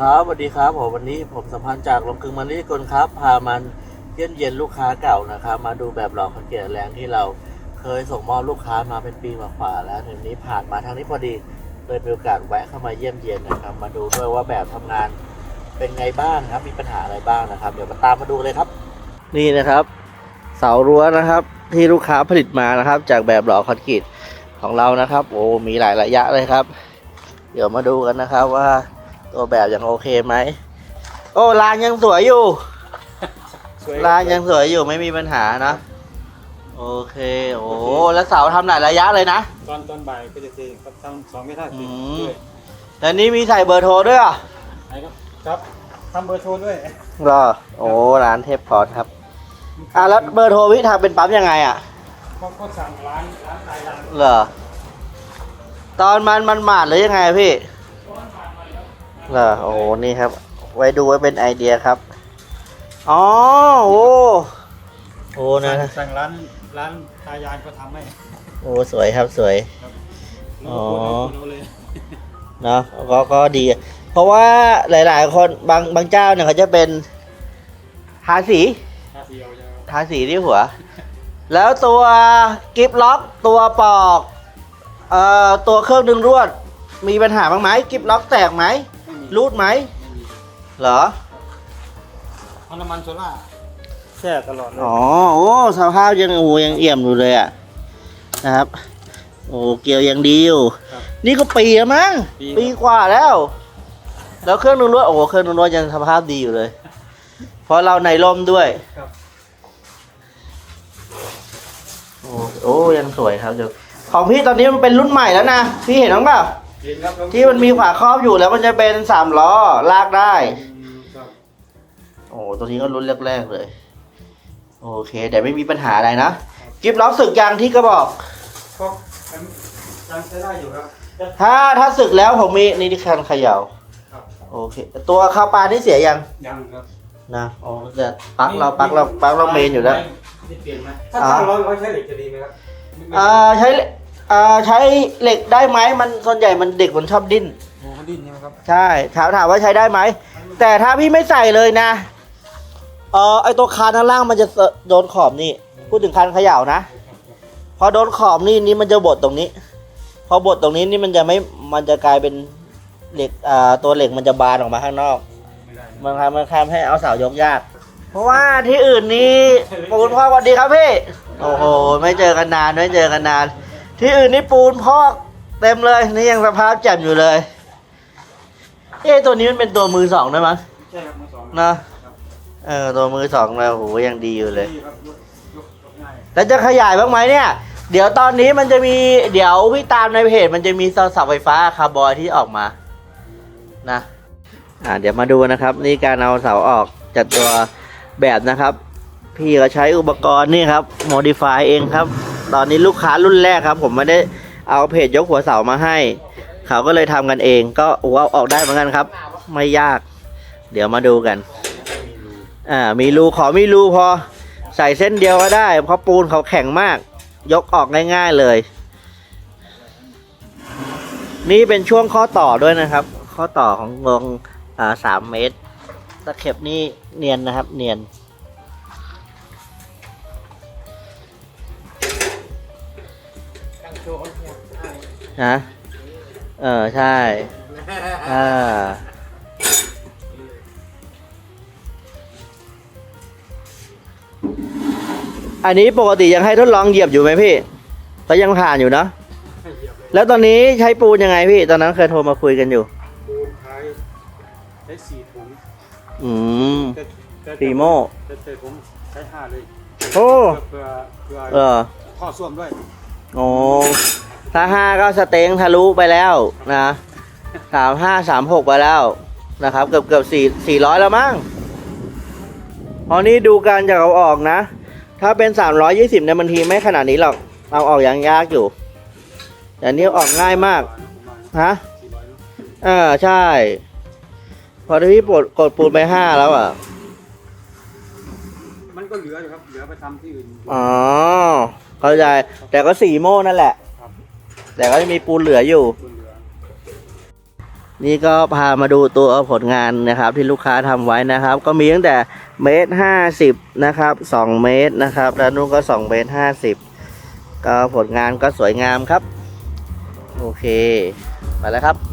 ครับสวัสดีครับผมวันนี้ผมสัมพันธ์จากลงกึงมันนิกลครับ พามันเยี่ยมเยียนลูกค้าเก่านะครับ มาดูแบบหล่อคอนเกตแรงที่เราเคยส่งมอบลูกค้ามาเป็นปีกว่าแล้วทีนี้ผ่านมาทางนี้พอดีเลยมีโอกาสแวะเข้ามาเยี่ยมเยียนนะครับ มาดูด้วยว่าแบบทำงานเป็นไงบ้างครับ มีปัญหาอะไรบ้างนะครับ เดี๋ยวมาตามมาดูเลยครับ นี่นะครับ เสารั้วนะครับ ที่ลูกค้าผลิตมานะครับ จากแบบหล่อคอนกรีตของเรานะครับ โอ้มีหลายระยะเลยครับ เดี๋ยวมาดูกันนะครับว่า ตัวแบบยังโอเคไหม โอ้รางยังสวยอยู่รางยังสวยอยู่ไม่มีปัญหานะโอเค โอ้แล้วเสาทำหลายระยะเลยนะ ตอนตอนบ่ายก็จะเทครับทำสองเมตรห้าอืสิบมด้วยแล้วนี้มีใส่เบอร์โทรด้วยเหรอไหนครับครับทำเบอร์โทรด้วยเหรอโอ้ร้านเทพพอร์ตครับ อะแล้วเบอร์โทรพี่ทำเป็นปั๊มยังไงอะก็ก็สั่งร้านร้านขายร้านเหรอตอนมันมันหมาดหรือยังไงพี่ เหรอโอ้โหนี่ครับ ไว้ดูไว้เป็นไอเดียครับ อ๋อโอ้โอ้นะสั่งสั่งร้านร้านทายานก็ทำให้โอ้สวยครับสวย อ๋อโน้ตเลยเนาะก็ก็ดี เพราะว่าหลาย ๆ คนบางบางเจ้าเนี่ยเขาจะเป็นทาสีทาเดียวจะทาสีที่หัว แล้วตัวกิฟล็อกตัวปอกเอ่อตัวเครื่องดึงรวด มีปัญหาบ้างไหมกิฟล็อกแตกไหมไม่มี รูดไหมไม่มีเหรอเอาน้ำมันโซล่าแช่ตลอดเลยอ๋อโอ้สภาพยังโอ้ยังเอี่ยมอยู่เลยอะนะครับ โอ้เกียวยังดีอยู่ครับนี่ก็ปีแล้วมั้งปีปีกว่าแล้ว แล้วเครื่องนุ่นรวดโอ้โหเครื่องนุ่นรวดยังสภาพดีอยู่เลย เพราะเราในร่มด้วยครับโอ้โอ้ยังสวยครับเดี๋ยวของพี่ตอนนี้มันเป็นรุ่นใหม่แล้วนะ พี่เห็นหรือเปล่าเห็นครับ ที่มันมีฝาครอบอยู่แล้วมันจะเป็นสามล้อลากได้อืมครับโอ้โหตัวนี้ก็รุ่นแรกๆเลย โอเคแต่ไม่มีปัญหาอะไรนะกิฟล็อกสึกยางที่กระบอกก็ยังใช้ได้อยู่ครับถ้าถ้าสึกแล้วผมมีนี่ที่คันเขย่าครับโอเค ตัวคาปาที่เสียยังยังครับนะอ๋อแต่ปลั๊กเราปลั๊กเราปลั๊กเราเมนอยู่แล้วนี่เปลี่ยนไหมถ้าอ่าถ้าเราเราใช้เหล็กจะดีไหมครับไม่ไม่อ่าใช้เหล็ก อ่าใช้เหล็กได้ไหมมันส่วนใหญ่มันเด็กมันชอบดิ้นโอ้มันดิ้นใช่ไหมครับใช่ถามถามว่าใช้ได้ไหมแต่ถ้าพี่ไม่ใส่เลยนะเออไอตัวคานข้างล่างมันจะโดนขอบนี่ พูดถึงคานเขย่านะ พอโดนขอบนี่นี่มันจะบดตรงนี้ พอบดตรงนี้นี่มันจะไม่มันจะกลายเป็นเหล็กอ่าตัวเหล็กมันจะบานออกมาข้างนอกไม่ได้มันทำมันทำให้เอาเสายกยาก เพราะว่าที่อื่นนี่ปูนพอกสวัสดีครับพี่ โอ้โห ไม่เจอกันนาน ไม่เจอกันนาน ที่อื่นนี่ปูนพอกเต็มเลยนี่ยังสภาพแจ่มอยู่เลย เอ๊ะตัวนี้มันเป็นตัวมือสองด้วยมั้งใช่ครับมือสองนะเออตัวมือสองแล้วโอ้โหยังดีอยู่เลยดีครับยกยกยกง่ายแล้วจะขยายบ้างไหมเนี่ย เดี๋ยวตอนนี้มันจะมีเดี๋ยวพี่ตามในเพจมันจะมีเสาไฟฟ้าคาร์บอยที่ออกมานะอ่าเดี๋ยวมาดูนะครับ นี่การเอาเสาออกจัดตัวแบบนะครับ พี่ก็ใช้อุปกรณ์นี่ครับ modify เองครับ ตอนนี้ลูกค้ารุ่นแรกครับ ผมไม่ได้เอาเพจยกหัวเสามาให้ เขาก็เลยทำกันเอง ก็โอ้เอาออกได้เหมือนกันครับ ไม่ยาก เดี๋ยวมาดูกัน อ่า มีรูขอมีรูพอ ใส่เส้นเดียวก็ได้ เพราะปูนเขาแข็งมาก ยกออกง่าย ๆเลย นี่เป็นช่วงข้อต่อด้วยนะครับ ข้อต่อของวงอ่าสามเมตรตะเข็บนี่เนียนนะครับ เนียน โชว์เขาฮะเออ ใช่อ่าอันนี้ปกติยังให้ทดลองเหยียบอยู่ไหมพี่ก็ยังผ่านอยู่เนอะให้เหยียบเลยแล้วตอนนี้ใช้ปูนยังไงพี่ ตอนนั้นเคยโทรมาคุยกันอยู่ ปูนใช้ใช้สี่ถุงอืมแต่แต่ปีโม่แต่แต่ผมใช้ห้าเลย โอ้เพื่อเพื่อเออข้อส้วมด้วย โอ้ถ้าห้าก็สเต็งทะลุไปแล้วนะสามห้าสามหกไปแล้วนะครับ เกือบเกือบสี่สี่ร้อยแล้วมั้งพอนี้ดูการจะเอาออกนะ ถ้าเป็นสามร้อยยี่สิบเนี่ยบางทีไม่ขนาดนี้หรอก เอาออกยังยากอยู่ แต่นี่ออกง่ายมาก ฮะสี่ร้อยเออใช่ พอที่พี่ปลดกดปูนไปห้าแล้วอะ มันก็เหลืออยู่ครับ เหลือไปทำที่อื่น อ๋อ เข้าใจ แต่ก็สี่โม่นั่นแหละครับแต่ก็จะมีปูนเหลืออยู่ปูนเหลือนี่ก็พามาดูตัวผลงานนะครับ ที่ลูกค้าทำไว้นะครับ ก็มีตั้งแต่เมตรห้าสิบนะครับสองเมตรนะครับ แล้วนู่นก็สองเมตรห้าสิบก็ผลงานก็สวยงามครับ โอเค ไปแล้วครับ